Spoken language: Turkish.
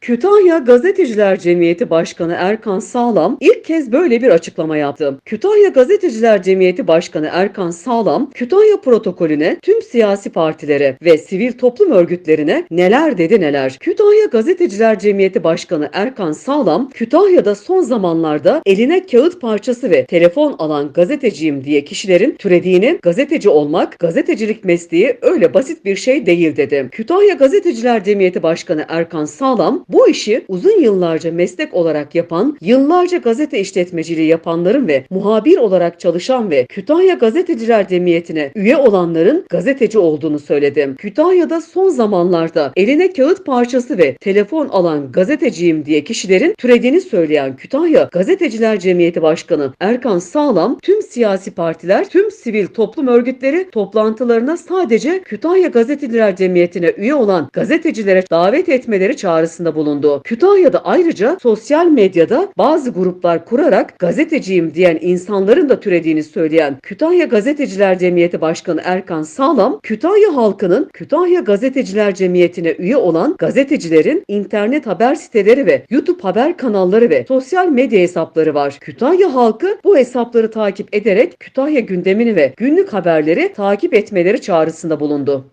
Kütahya Gazeteciler Cemiyeti Başkanı Erkan Sağlam ilk kez böyle bir açıklama yaptı. Kütahya Gazeteciler Cemiyeti Başkanı Erkan Sağlam, Kütahya protokolüne, tüm siyasi partilere ve sivil toplum örgütlerine neler dedi neler. Kütahya Gazeteciler Cemiyeti Başkanı Erkan Sağlam, Kütahya'da son zamanlarda eline kağıt parçası ve telefon alan gazeteciyim diye kişilerin türediğini, gazeteci olmak, gazetecilik mesleği öyle basit bir şey değil dedi. Kütahya Gazeteciler Cemiyeti Başkanı Erkan Sağlam, bu işi uzun yıllarca meslek olarak yapan, yıllarca gazete işletmeciliği yapanların ve muhabir olarak çalışan ve Kütahya Gazeteciler Cemiyeti'ne üye olanların gazeteci olduğunu söyledi. Kütahya'da son zamanlarda eline kağıt parçası ve telefon alan gazeteciyim diye kişilerin türediğini söyleyen Kütahya Gazeteciler Cemiyeti Başkanı Erkan Sağlam, tüm siyasi partiler, tüm sivil toplum örgütleri toplantılarına sadece Kütahya Gazeteciler Cemiyeti'ne üye olan gazetecilere davet etmeleri çağrısında bulundu. Kütahya'da ayrıca sosyal medyada bazı gruplar kurarak gazeteciyim diyen insanların da türediğini söyleyen Kütahya Gazeteciler Cemiyeti Başkanı Erkan Sağlam, Kütahya halkının Kütahya Gazeteciler Cemiyeti'ne üye olan gazetecilerin internet haber siteleri ve YouTube haber kanalları ve sosyal medya hesapları var. Kütahya halkı bu hesapları takip ederek Kütahya gündemini ve günlük haberleri takip etmeleri çağrısında bulundu.